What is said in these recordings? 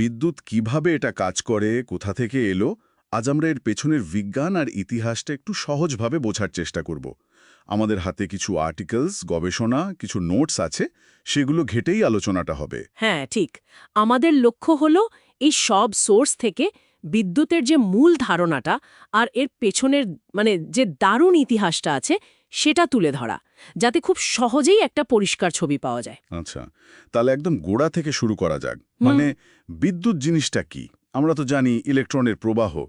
বিদ্যুৎ কীভাবে এটা কাজ করে, কোথা থেকে এলো, আজ আমরা এর পেছনের বিজ্ঞান আর ইতিহাসটা একটু সহজভাবে বোঝার চেষ্টা করব। আমাদের হাতে কিছু আর্টিকেলস গবেষণা, কিছু নোটস আছে, সেগুলো ঘেটেই আলোচনাটা হবে। হ্যাঁ ঠিক। আমাদের লক্ষ্য হলো এই সব সোর্স থেকে বিদ্যুতের যে মূল ধারণাটা আর এর পেছনের মানে যে দারুণ ইতিহাসটা আছে সেটা তুলে ধরা যাতে খুব সহজেই একটা পরিষ্কার ছবি পাওয়া যায়। আচ্ছা তাহলে একদম গোড়া থেকে শুরু করা যাক। মানে বিদ্যুৎ জিনিসটা কি? আমরা তো জানি ইলেকট্রনের প্রবাহ।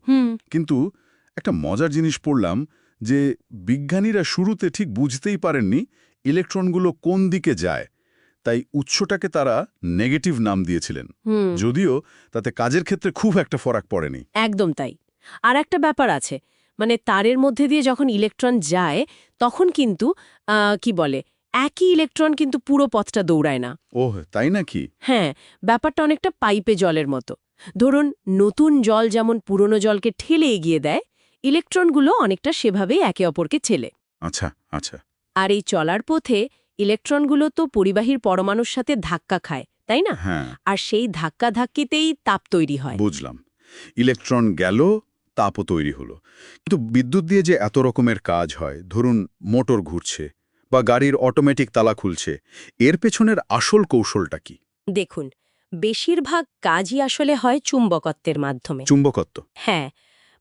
কিন্তু একটা মজার জিনিস পড়লাম যে বিজ্ঞানীরা শুরুতে ঠিক বুঝতেই পারেননি ইলেকট্রনগুলো কোন দিকে যায়। তাই উৎসটাকে তারা নেগেটিভ নাম দিয়েছিলেন। যদিও তাতে কাজের ক্ষেত্রে খুব একটা ফরাক পড়েনি। একদম তাই। আর একটা ব্যাপার আছে মানে তারের মধ্যে দিয়ে যখন ইলেকট্রন যায় তখন কিন্তু কি বলে একই ইলেকট্রন কিন্তু পুরো পথটা দৌড়ায় না। ওহ তাই নাকি? হ্যাঁ ব্যাপারটা অনেকটা পাইপে জলের মতো। ধরুন নতুন জল যেমন পুরনো জলকে ঠেলে এগিয়ে দেয় ইলেকট্রনগুলো অনেকটা সেভাবেই একে অপরকে ছেলে। আচ্ছা আচ্ছা। আর এই চলার পথে ইলেকট্রনগুলো তো পরিবাহীর পরমাণুর সাথে ধাক্কা খায় তাই না? হ্যাঁ। আর সেই ধাক্কা ধাক্কিতেই তাপ তৈরি হয়। বুঝলাম। ইলেকট্রন গেল তাপও তৈরি হলো। কিন্তু বিদ্যুৎ দিয়ে যে এত রকমের কাজ হয় ধরুন মোটর ঘুরছে বা গাড়ির অটোমেটিক তালা খুলছে এর পেছনের আসল কৌশলটা কি? দেখুন বেশিরভাগ কাজই আসলে হয় চুম্বকত্বের মাধ্যমে। চুম্বকত্ব? হ্যাঁ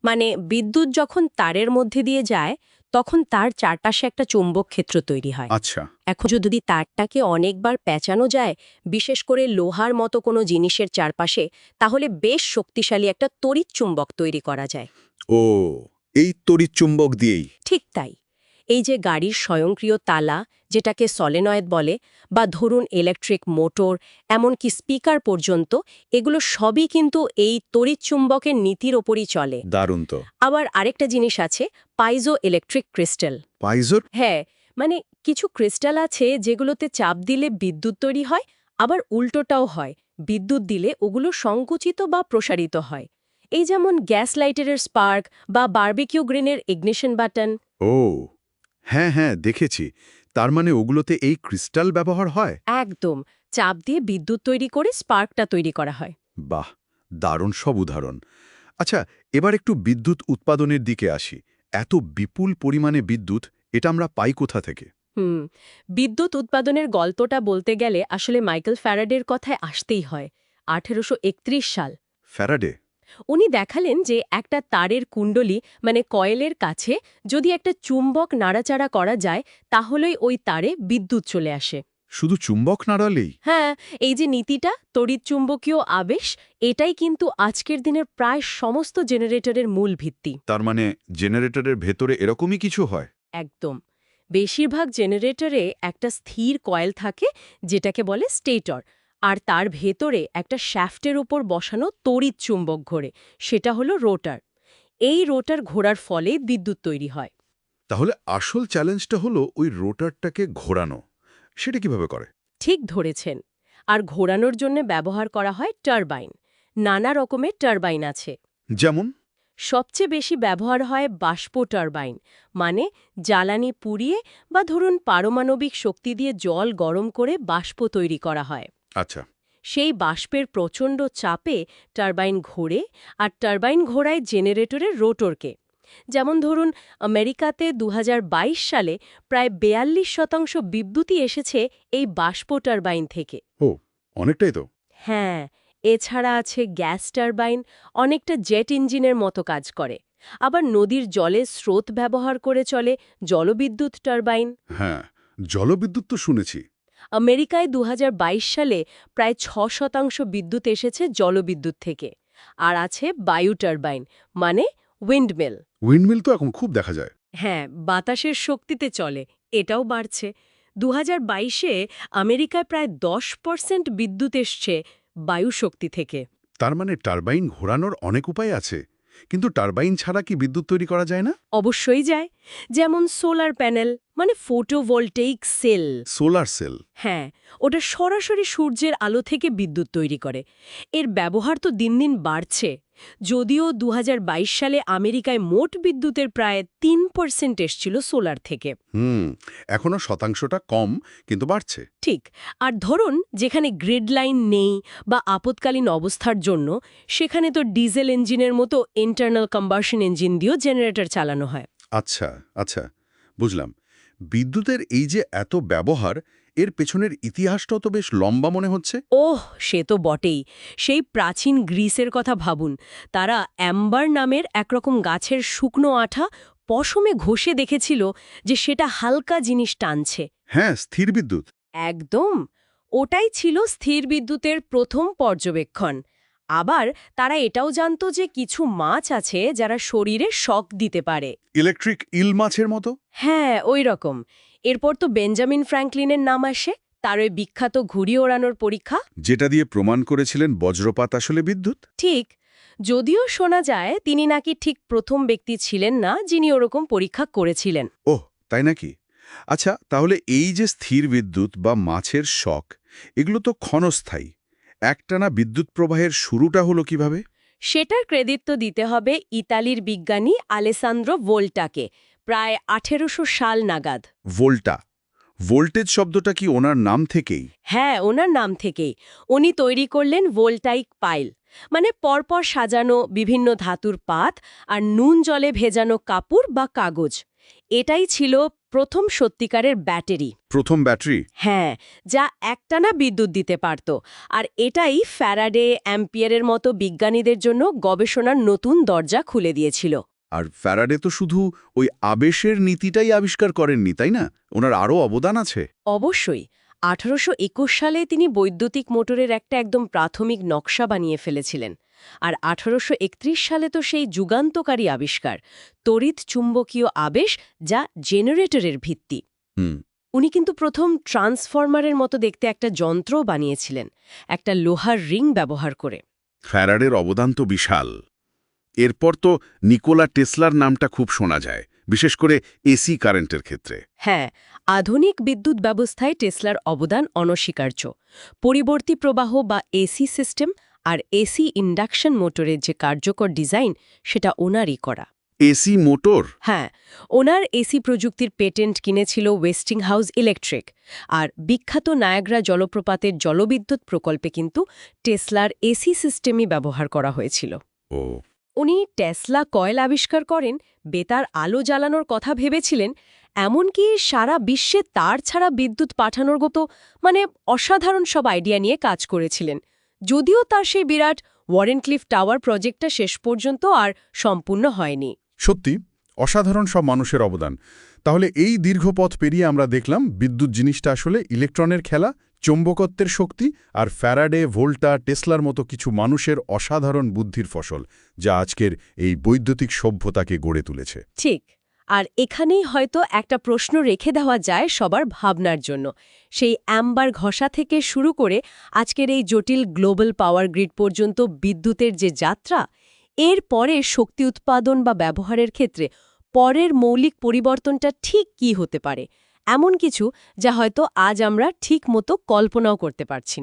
মানে বিদ্যুৎ যখন তারের মধ্যে দিয়ে যায় তখন তার চারপাশে একটা চুম্বক ক্ষেত্র তৈরি হয়। আচ্ছা। এখন যদি তারটাকে অনেকবার পেঁচানো যায় বিশেষ করে লোহার মতো কোনো জিনিসের চারপাশে তাহলে বেশ শক্তিশালী একটা তড়িৎ চুম্বক তৈরি করা যায়। ও এই তড়িৎ চুম্বক দিয়েই। ঠিক তাই। এই যে গাড়ির স্বয়ংক্রিয় তালা যেটাকে সলেনয়েড বলে বা ধরুন ইলেকট্রিক মোটর এমনকি স্পিকার পর্যন্ত এগুলো সবই কিন্তু এই তড়িৎচুম্বকের নীতির ওপরই চলে। দারুণ তো। আবার আরেকটা জিনিস আছে পাইজো ইলেকট্রিক ক্রিস্টাল পাইজোর? হ্যাঁ মানে কিছু ক্রিস্টাল আছে যেগুলোতে চাপ দিলে বিদ্যুৎ তৈরি হয় আবার উল্টোটাও হয়। বিদ্যুৎ দিলে ওগুলো সংকুচিত বা প্রসারিত হয়। এই যেমন গ্যাস লাইটারের স্পার্ক বা বার্বিকিউ গ্রিনের ইগনিশন বাটন ও হ্যাঁ হ্যাঁ দেখেছি। তার মানে ওগুলোতে এই ক্রিস্টাল ব্যবহার হয়? একদম। চাপ দিয়ে বিদ্যুৎ তৈরি করে স্পার্কটা তৈরি করা হয়। বাহ! দারুণ সব উদাহরণ। আচ্ছা এবার একটু বিদ্যুৎ উৎপাদনের দিকে আসি। এত বিপুল পরিমাণে বিদ্যুৎ এটা আমরা পাই কোথা থেকে? হুম বিদ্যুৎ উৎপাদনের গল্পটা বলতে গেলে আসলে মাইকেল ফ্যারাডের কথায় আসতেই হয়। আঠেরোশো সাল। ফ্যারাডে? উনি দেখালেন যে একটা তারের কুণ্ডলী মানে কয়েলের কাছে যদি একটা চুম্বক নাড়াচাড়া করা যায় তাহলেই ওই তারে বিদ্যুৎ চলে আসে। শুধু চুম্বক নাড়ালেই? হ্যাঁ এই যে নীতিটা তড়িৎ চুম্বকীয় আবেশ এটাই কিন্তু আজকের দিনের প্রায় সমস্ত জেনারেটরের মূল ভিত্তি। তার মানে জেনারেটরের ভেতরে এরকমই কিছু হয়? একদম। বেশিরভাগ জেনারেটরে একটা স্থির কয়েল থাকে যেটাকে বলে স্টেটর। আর তার ভেতরে একটা শ্যাফটের উপর বসানো তড়িৎ চুম্বক ঘোরে সেটা হলো রোটার। এই রোটার ঘোরার ফলে বিদ্যুৎ তৈরি হয়। তাহলে আসল চ্যালেঞ্জটা হলো ওই রোটারটাকে ঘোরানো। সেটা কীভাবে করে? ঠিক ধরেছেন। আর ঘোরানোর জন্য ব্যবহার করা হয় টারবাইন। নানা রকমের টারবাইন আছে। যেমন? সবচেয়ে বেশি ব্যবহার হয় বাষ্প টারবাইন মানে জ্বালানি পুড়িয়ে বা ধরুন পারমাণবিক শক্তি দিয়ে জল গরম করে বাষ্প তৈরি করা হয়। আচ্ছা। সেই বাষ্পের প্রচণ্ড চাপে টারবাইন ঘোরে আর টারবাইন ঘোরায় জেনারেটরের রোটরকে। যেমন ধরুন আমেরিকাতে দু হাজার বাইশ সালে প্রায় বেয়াল্লিশ শতাংশ বিদ্যুৎই এসেছে এই বাষ্প টারবাইন থেকে। ও অনেকটাই তো। হ্যাঁ এছাড়া আছে গ্যাস টারবাইন অনেকটা জেট ইঞ্জিনের মতো কাজ করে। আবার নদীর জলে স্রোত ব্যবহার করে চলে জলবিদ্যুৎ টারবাইন। হ্যাঁ জলবিদ্যুৎ তো শুনেছি। আমেরিকায় দু হাজার বাইশ সালে প্রায় ছ শতাংশ বিদ্যুৎ এসেছে জলবিদ্যুৎ থেকে। আর আছে বায়ু টারবাইন মানে উইন্ডমিল। উইন্ডমিল তো এখন খুব দেখা যায়। হ্যাঁ বাতাসের শক্তিতে চলে এটাও বাড়ছে। দু বাইশে আমেরিকায় প্রায় দশ পার্সেন্ট বিদ্যুৎ এসছে বায়ু শক্তি থেকে। তার মানে টারবাইন ঘোরানোর অনেক উপায় আছে। কিন্তু টারবাইন ছাড়া কি বিদ্যুৎ তৈরি করা যায় না? অবশ্যই যায়। যেমন সোলার প্যানেল মানে ফোটোভোল্টেইক সেল। Solar cell? হ্যাঁ ওটা সরাসরি সূর্যের আলো থেকে বিদ্যুৎ তৈরি করে। এর ব্যবহার তো দিন দিন বাড়ছে। যদিও দু হাজার বাইশ সালে আমেরিকায় মোট বিদ্যুতের প্রায় তিন পার্সেন্ট এসছিল সোলার থেকে। হুম এখনও শতাংশটা কম কিন্তু বাড়ছে। ঠিক আর ধরুন যেখানে গ্রিড লাইন নেই বা আপৎকালীন অবস্থার জন্য সেখানে তো ডিজেল ইঞ্জিনের মতো ইন্টারনাল কম্বাসন ইঞ্জিন দিয়েও জেনারেটর চালানো হয়। আচ্ছা আচ্ছা বুঝলাম। বিদ্যুতের এই যে এত ব্যবহার এর পেছনের ইতিহাসটাও তো বেশ লম্বা মনে হচ্ছে। ওহ সে তো বটেই। সেই প্রাচীন গ্রিসের কথা ভাবুন। তারা অ্যাম্বার নামের একরকম গাছের শুকনো আঠা পশমে ঘষে দেখেছিল যে সেটা হালকা জিনিস টানছে। হ্যাঁ স্থির বিদ্যুৎ। একদম। ওটাই ছিল স্থির বিদ্যুতের প্রথম পর্যবেক্ষণ। আবার তারা এটাও জানতো যে কিছু মাছ আছে যারা শরীরে শক দিতে পারে। ইলেকট্রিক ইল মাছের মতো? হ্যাঁ ওই রকম। এরপর তো বেঞ্জামিন ফ্র্যাঙ্কলিনের নাম আসে তার ওই বিখ্যাত ঘুড়ি ওড়ানোর পরীক্ষা। যেটা দিয়ে প্রমাণ করেছিলেন বজ্রপাত আসলে বিদ্যুৎ? ঠিক যদিও শোনা যায় তিনি নাকি ঠিক প্রথম ব্যক্তি ছিলেন না যিনি ওরকম পরীক্ষা করেছিলেন। ওহ তাই নাকি? আচ্ছা তাহলে এই যে স্থির বিদ্যুৎ বা মাছের শখ এগুলো তো ক্ষণস্থায়ী। একটানা বিদ্যুৎ প্রবাহের শুরুটা হলো কীভাবে? সেটার ক্রেডিট তো দিতে হবে ইতালির বিজ্ঞানী আলেসান্দ্রো ভোল্টাকে। প্রায় আঠেরোশো সাল নাগাদ। ভোল্টা। ভোল্টেজ শব্দটা কি ওনার নাম থেকেই? হ্যাঁ ওনার নাম থেকেই। উনি তৈরি করলেন ভোল্টাইক পাইল মানে পরপর সাজানো বিভিন্ন ধাতুর পাত আর নুন জলে ভেজানো কাপড় বা কাগজ। এটাই ছিল প্রথম সত্যিকারের ব্যাটারি। প্রথম ব্যাটারি? হ্যাঁ যা একটানা বিদ্যুৎ দিতে পারত। আর এটাই ফ্যারাডে অ্যাম্পিয়ারের মতো বিজ্ঞানীদের জন্য গবেষণার নতুন দরজা খুলে দিয়েছিল। আর ফ্যারাডে তো শুধু ওই আবেশের নীতিটাই আবিষ্কার করেননি তাই না? ওনার আরও অবদান আছে। অবশ্যই। আঠারোশো একুশ সালে তিনি বৈদ্যুতিক মোটরের একটা একদম প্রাথমিক নকশা বানিয়ে ফেলেছিলেন। আর আঠারোশো একত্রিশ সালে তো সেই যুগান্তকারী আবিষ্কার তড়িৎ চুম্বকীয় আবেশ যা জেনারেটরের ভিত্তি। হুম। উনি কিন্তু প্রথম ট্রান্সফরমারের মতো দেখতে একটা যন্ত্রও বানিয়েছিলেন একটা লোহার রিং ব্যবহার করে। ফ্যারাডের অবদান তো বিশাল। এরপর তো নিকোলা টেসলার নামটা খুব শোনা যায় বিশেষ করে এসি কারেন্টের ক্ষেত্রে। হ্যাঁ আধুনিক বিদ্যুৎ ব্যবস্থায় টেসলার অবদান অনস্বীকার্য। পরিবর্তী প্রবাহ বা এসি সিস্টেম আর এসি ইন্ডাকশন মোটরের যে কার্যকর ডিজাইন সেটা ওনারই করা। AC motor? হ্যাঁ ওনার এসি প্রযুক্তির পেটেন্ট কিনেছিল ওয়েস্টিং হাউস ইলেকট্রিক আর বিখ্যাত নায়াগ্রা জলপ্রপাতের জলবিদ্যুৎ প্রকল্পে কিন্তু টেসলার এসি সিস্টেমই ব্যবহার করা হয়েছিল। ও উনি টেসলা কয়েল আবিষ্কার করেন, বেতার আলো জ্বালানোর কথা ভেবেছিলেন, এমনকি সারা বিশ্বে তার ছাড়া বিদ্যুৎ পাঠানোর মতো মানে অসাধারণ সব আইডিয়া নিয়ে কাজ করেছিলেন। যদিও তার সেই বিরাট ওয়ারেনক্লিফ টাওয়ার প্রজেক্টটা শেষ পর্যন্ত আর সম্পূর্ণ হয়নি। সত্যি, অসাধারণ সব মানুষের অবদান। তাহলে এই দীর্ঘ পথ পেরিয়ে আমরা দেখলাম বিদ্যুৎ জিনিসটা আসলে ইলেকট্রনের খেলা চৌম্বকত্বের শক্তি আর ফ্যারাডে, ভোল্টা, টেসলার মতো কিছু মানুষের অসাধারণ বুদ্ধির ফসল, যা আজকের এই বৈদ্যুতিক সভ্যতাকে গড়ে তুলেছে। ঠিক, আর এখানেই হয়তো একটা প্রশ্ন রেখে দেওয়া যায় সবার ভাবনার জন্য। সেই অ্যাম্বার ঘষা থেকে শুরু করে আজকের এই জটিল গ্লোবাল পাওয়ার গ্রিড পর্যন্ত বিদ্যুতের যে যাত্রা, এর পরে শক্তি উৎপাদন বা ব্যবহারের ক্ষেত্রে পরের মৌলিক পরিবর্তনটা ঠিক কি হতে পারে? এমন কিছু যা হয়তো আজ আমরা ঠিক মতো কল্পনাও করতে পারছি।